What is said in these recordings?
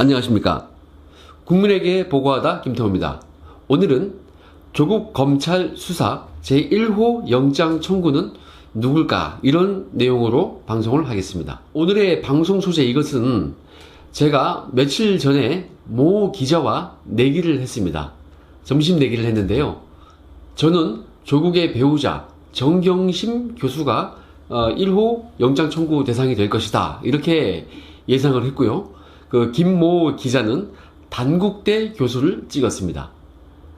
안녕하십니까. 국민에게 보고하다 김태호입니다. 오늘은 조국 검찰 수사 제1호 영장 청구는 누굴까? 이런 내용으로 방송을 하겠습니다. 오늘의 방송 소재 이것은 제가 며칠 전에 모 기자와 내기를 했습니다. 점심 내기를 했는데요. 저는 조국의 배우자 정경심 교수가 어, 1호 영장 청구 대상이 될 것이다. 이렇게 예상을 했고요. 그 김모 기자는 단국대 교수를 찍었습니다.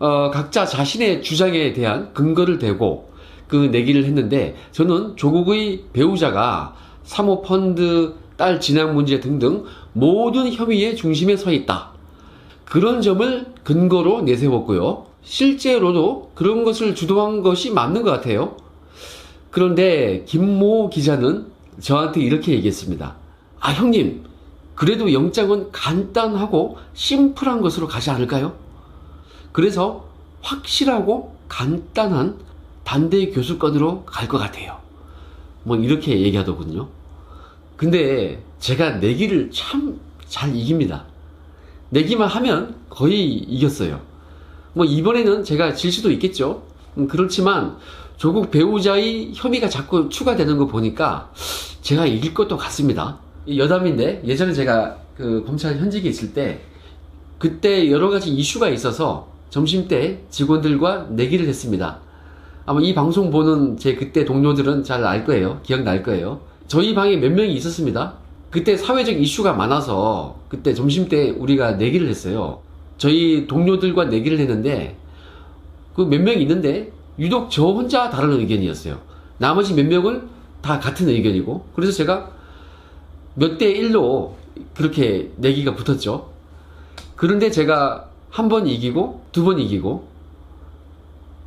어, 각자 자신의 주장에 대한 근거를 대고 그 내기를 했는데 저는 조국의 배우자가 사모펀드 딸 진학 문제 등등 모든 혐의의 중심에 서 있다. 그런 점을 근거로 내세웠고요. 실제로도 그런 것을 주도한 것이 맞는 것 같아요. 그런데 김모 기자는 저한테 이렇게 얘기했습니다. 아, 형님, 그래도 영장은 간단하고 심플한 것으로 가지 않을까요? 그래서 확실하고 간단한 단대 교수권으로 갈 것 같아요. 뭐 이렇게 얘기하더군요. 근데 제가 내기를 참 잘 이깁니다. 내기만 하면 거의 이겼어요. 뭐 이번에는 제가 질 수도 있겠죠. 음, 그렇지만 조국 배우자의 혐의가 자꾸 추가되는 거 보니까 제가 이길 것도 같습니다. 이 여담인데 예전에 제가 그 검찰 현직에 있을 때 그때 여러 가지 이슈가 있어서 점심 때 직원들과 내기를 했습니다. 아마 이 방송 보는 제 그때 동료들은 잘 알 거예요. 기억날 거예요. 저희 방에 몇 명이 있었습니다. 그때 사회적 이슈가 많아서 그때 점심 때 우리가 내기를 했어요. 저희 동료들과 내기를 했는데 그 몇 명 있는데 유독 저 혼자 다른 의견이었어요. 나머지 몇 명은 다 같은 의견이고 그래서 제가 몇 대 1로 그렇게 내기가 붙었죠. 그런데 제가 한 번 이기고 두 번 이기고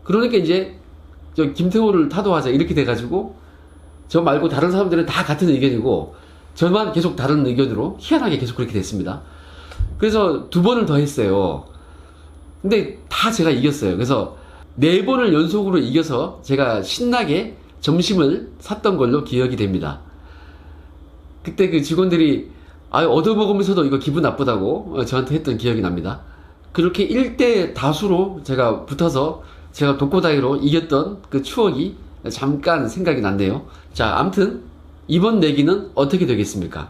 그러니까 이제 저 김태호를 타도하자 이렇게 돼가지고 저 말고 다른 사람들은 다 같은 의견이고 저만 계속 다른 의견으로 희한하게 계속 그렇게 됐습니다. 그래서 두 번을 더 했어요. 근데 다 제가 이겼어요. 그래서 네 번을 연속으로 이겨서 제가 신나게 점심을 샀던 걸로 기억이 됩니다. 그때 그 직원들이 아 얻어먹으면서도 이거 기분 나쁘다고 어, 저한테 했던 기억이 납니다. 그렇게 1대 다수로 제가 붙어서 제가 독고다이로 이겼던 그 추억이 잠깐 생각이 났네요. 자, 암튼 이번 내기는 어떻게 되겠습니까?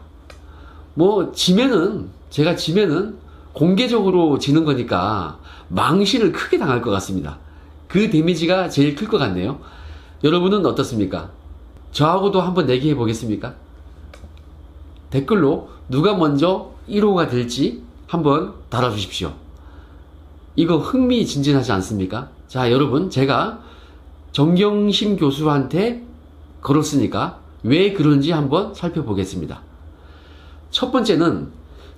뭐 지면은 제가 지면은 공개적으로 지는 거니까 망신을 크게 당할 것 같습니다. 그 데미지가 제일 클 것 같네요. 여러분은 어떻습니까? 저하고도 한번 내기해 보겠습니까? 댓글로 누가 먼저 1호가 될지 한번 달아주십시오. 이거 흥미진진하지 않습니까? 자, 여러분, 제가 정경심 교수한테 걸었으니까 왜 그런지 한번 살펴보겠습니다. 첫 번째는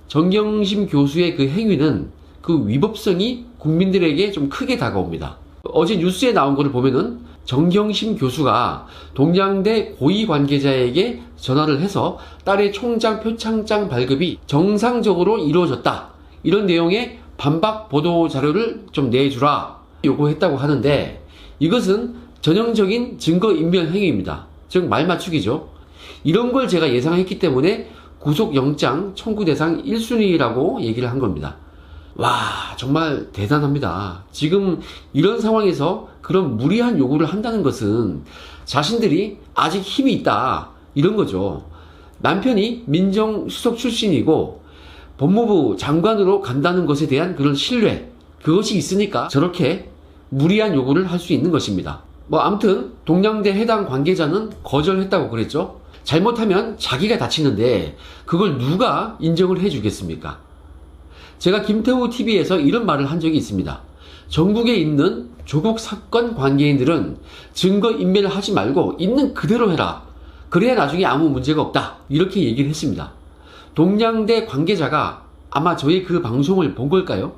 정경심 교수의 그 행위는 그 위법성이 국민들에게 좀 크게 다가옵니다. 어제 뉴스에 나온 것을 보면은 정경심 교수가 동양대 고위 관계자에게 전화를 해서 딸의 총장 표창장 발급이 정상적으로 이루어졌다. 이런 내용의 반박 보도 자료를 좀 내주라 요구했다고 하는데 이것은 전형적인 증거 인멸 행위입니다. 즉 말 맞추기죠. 이런 걸 제가 예상했기 때문에 구속영장 청구 대상 1순위라고 얘기를 한 겁니다. 와, 정말 대단합니다. 지금 이런 상황에서 그런 무리한 요구를 한다는 것은 자신들이 아직 힘이 있다. 이런 거죠. 남편이 민정수석 출신이고 법무부 장관으로 간다는 것에 대한 그런 신뢰, 그것이 있으니까 저렇게 무리한 요구를 할 수 있는 것입니다. 뭐, 아무튼, 동양대 해당 관계자는 거절했다고 그랬죠? 잘못하면 자기가 다치는데, 그걸 누가 인정을 해주겠습니까? 제가 김태우 TV에서 이런 말을 한 적이 있습니다. 전국에 있는 조국 사건 관계인들은 증거 인멸을 하지 말고 있는 그대로 해라. 그래야 나중에 아무 문제가 없다. 이렇게 얘기를 했습니다. 동양대 관계자가 아마 저희 그 방송을 본 걸까요?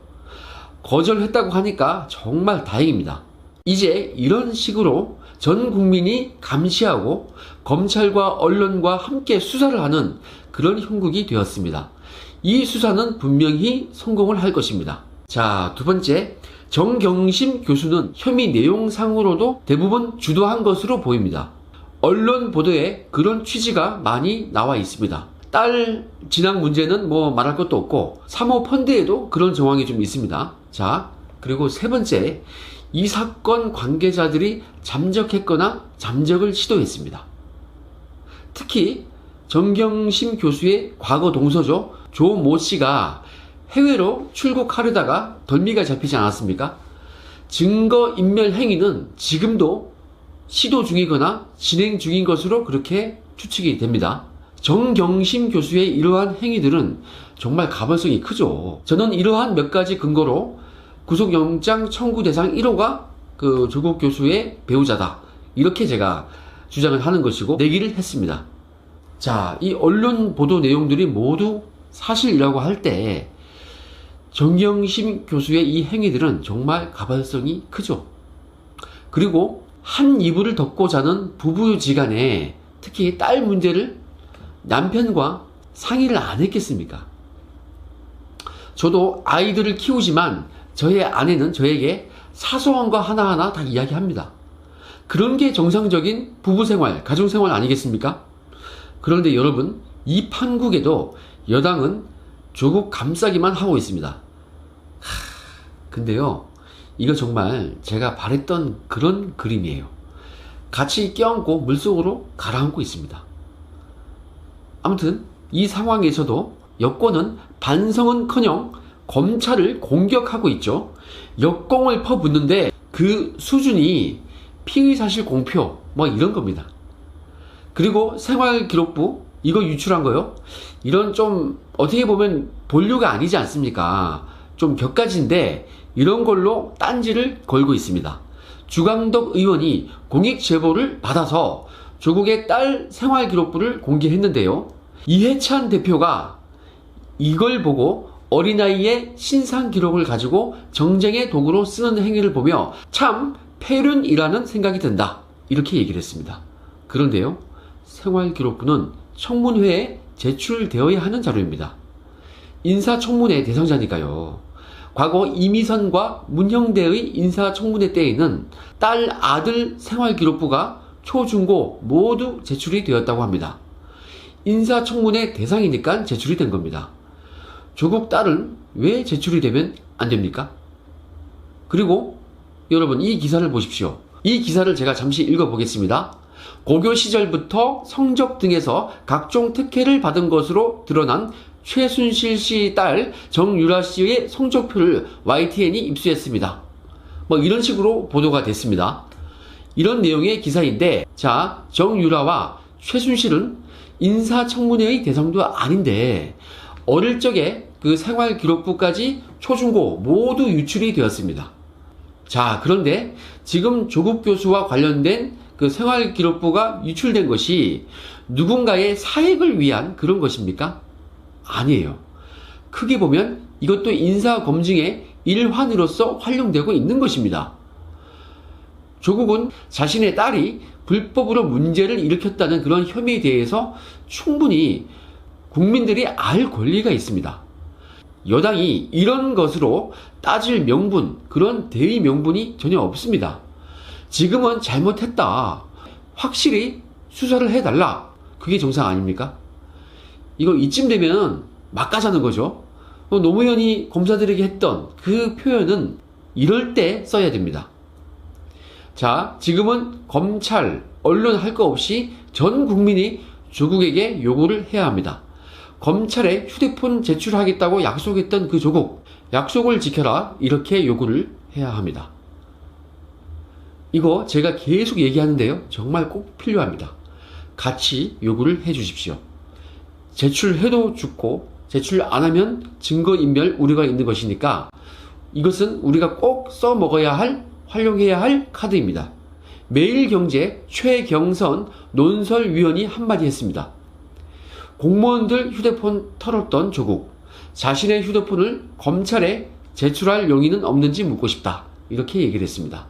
거절했다고 하니까 정말 다행입니다. 이제 이런 식으로 전 국민이 감시하고 검찰과 언론과 함께 수사를 하는 그런 형국이 되었습니다. 이 수사는 분명히 성공을 할 것입니다. 자, 두 번째. 정경심 교수는 혐의 내용상으로도 대부분 주도한 것으로 보입니다. 언론 보도에 그런 취지가 많이 나와 있습니다. 딸 진학 문제는 뭐 말할 것도 없고 사모 펀드에도 그런 정황이 좀 있습니다. 자, 그리고 세 번째, 이 사건 관계자들이 잠적했거나 잠적을 시도했습니다. 특히 정경심 교수의 과거 동서죠. 조모 씨가 해외로 출국하려다가 덜미가 잡히지 않았습니까? 증거 인멸 행위는 지금도 시도 중이거나 진행 중인 것으로 그렇게 추측이 됩니다. 정경심 교수의 이러한 행위들은 정말 가벌성이 크죠. 저는 이러한 몇 가지 근거로 구속영장 청구 대상 1호가 그 조국 교수의 배우자다. 이렇게 제가 주장을 하는 것이고 내기를 했습니다. 자, 이 언론 보도 내용들이 모두 사실이라고 할 때 정경심 교수의 이 행위들은 정말 가발성이 크죠. 그리고 한 이불을 덮고 자는 부부지간에 특히 딸 문제를 남편과 상의를 안 했겠습니까? 저도 아이들을 키우지만 저의 아내는 저에게 사소한 거 하나하나 다 이야기합니다. 그런 게 정상적인 부부 생활, 가정 생활 아니겠습니까? 그런데 여러분, 이 판국에도 여당은 조국 감싸기만 하고 있습니다. 하, 근데요, 이거 정말 제가 바랬던 그런 그림이에요. 같이 껴안고 물속으로 가라앉고 있습니다. 아무튼 이 상황에서도 여권은 반성은 커녕 검찰을 공격하고 있죠. 역공을 퍼붓는데 그 수준이 피의사실 공표 뭐 이런 겁니다. 그리고 생활기록부 이거 유출한 거요. 이런 좀 어떻게 보면 본류가 아니지 않습니까? 좀 격가지인데 이런 걸로 딴지를 걸고 있습니다. 주강덕 의원이 공익 제보를 받아서 조국의 딸 생활 기록부를 공개했는데요. 이해찬 대표가 이걸 보고 어린아이의 신상 기록을 가지고 정쟁의 도구로 쓰는 행위를 보며 참 폐륜이라는 생각이 든다. 이렇게 얘기를 했습니다. 그런데요, 생활 기록부는 청문회에 제출되어야 하는 자료입니다. 인사청문회 대상자니까요. 과거 이미선과 문형대의 인사청문회 때에는 딸 아들 생활기록부가 초중고 모두 제출이 되었다고 합니다. 인사청문회 대상이니까 제출이 된 겁니다. 조국 딸은 왜 제출이 되면 안 됩니까? 그리고 여러분 이 기사를 보십시오. 이 기사를 제가 잠시 읽어보겠습니다. 고교 시절부터 성적 등에서 각종 특혜를 받은 것으로 드러난 최순실 씨 딸 정유라 씨의 성적표를 YTN이 입수했습니다. 뭐 이런 식으로 보도가 됐습니다. 이런 내용의 기사인데 자 정유라와 최순실은 인사청문회의 대상도 아닌데 어릴 적에 그 생활기록부까지 초중고 모두 유출이 되었습니다. 자, 그런데 지금 조국 교수와 관련된 그 생활기록부가 유출된 것이 누군가의 사익을 위한 그런 것입니까? 아니에요. 크게 보면 이것도 인사검증의 일환으로서 활용되고 있는 것입니다. 조국은 자신의 딸이 불법으로 문제를 일으켰다는 그런 혐의에 대해서 충분히 국민들이 알 권리가 있습니다. 여당이 이런 것으로 따질 명분, 그런 대의 명분이 전혀 없습니다. 지금은 잘못했다. 확실히 수사를 해달라. 그게 정상 아닙니까? 이거 이쯤 되면 막 가자는 거죠. 어, 노무현이 검사들에게 했던 그 표현은 이럴 때 써야 됩니다. 자, 지금은 검찰, 언론 할 거 없이 전 국민이 조국에게 요구를 해야 합니다. 검찰에 휴대폰 제출하겠다고 약속했던 그 조국, 약속을 지켜라. 이렇게 요구를 해야 합니다. 이거 제가 계속 얘기하는데요. 정말 꼭 필요합니다. 같이 요구를 해 주십시오. 제출해도 죽고, 제출 안 하면 증거인멸 우려가 있는 것이니까 이것은 우리가 꼭 써먹어야 할, 활용해야 할 카드입니다. 매일경제 최경선 논설위원이 한마디 했습니다. 공무원들 휴대폰 털었던 조국. 자신의 휴대폰을 검찰에 제출할 용의는 없는지 묻고 싶다. 이렇게 얘기를 했습니다.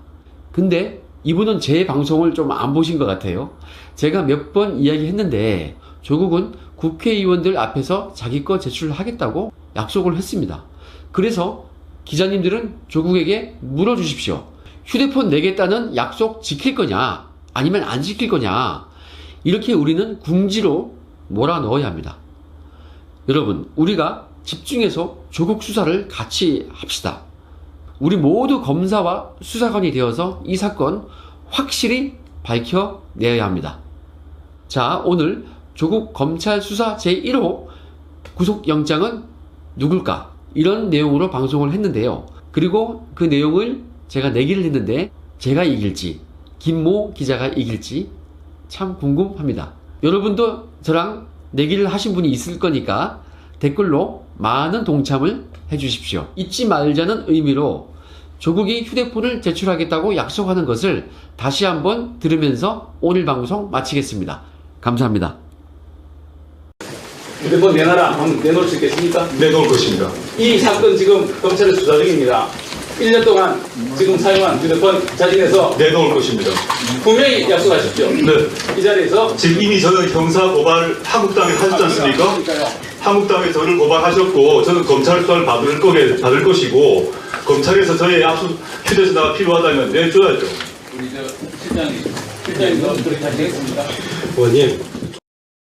근데 이분은 제 방송을 좀 안 보신 것 같아요. 제가 몇 번 이야기했는데 조국은 국회의원들 앞에서 자기 거 제출하겠다고 약속을 했습니다. 그래서 기자님들은 조국에게 물어주십시오. 휴대폰 내겠다는 약속 지킬 거냐? 아니면 안 지킬 거냐? 이렇게 우리는 궁지로 몰아 넣어야 합니다. 여러분, 우리가 집중해서 조국 수사를 같이 합시다. 우리 모두 검사와 수사관이 되어서 이 사건 확실히 밝혀내야 합니다. 자, 오늘 조국 검찰 수사 제1호 구속영장은 누굴까? 이런 내용으로 방송을 했는데요. 그리고 그 내용을 제가 내기를 했는데 제가 이길지, 김모 기자가 이길지 참 궁금합니다. 여러분도 저랑 내기를 하신 분이 있을 거니까 댓글로 많은 동참을 해주십시오. 잊지 말자는 의미로 조국이 휴대폰을 제출하겠다고 약속하는 것을 다시 한번 들으면서 오늘 방송 마치겠습니다. 감사합니다. 휴대폰 내놔라 하면 내놓을 수 있겠습니까? 내놓을 것입니다. 이 사건 지금 검찰에 수사 중입니다. 1년 동안 지금 사용한 휴대폰 자진해서 내놓을 것입니다. 분명히 약속하십시오. 네. 이 자리에서 지금 이미 저는 형사 고발 한국당에 하셨지 않습니까? 한국당에 저를 고발하셨고 저는 검찰 수사를 받을 거게 받을 것이고 검찰에서 저의 압수 휴대전화가 필요하다면 내줘야죠. 우리 저 실장님, 실장님도 그렇게 하시겠습니까? 의원님,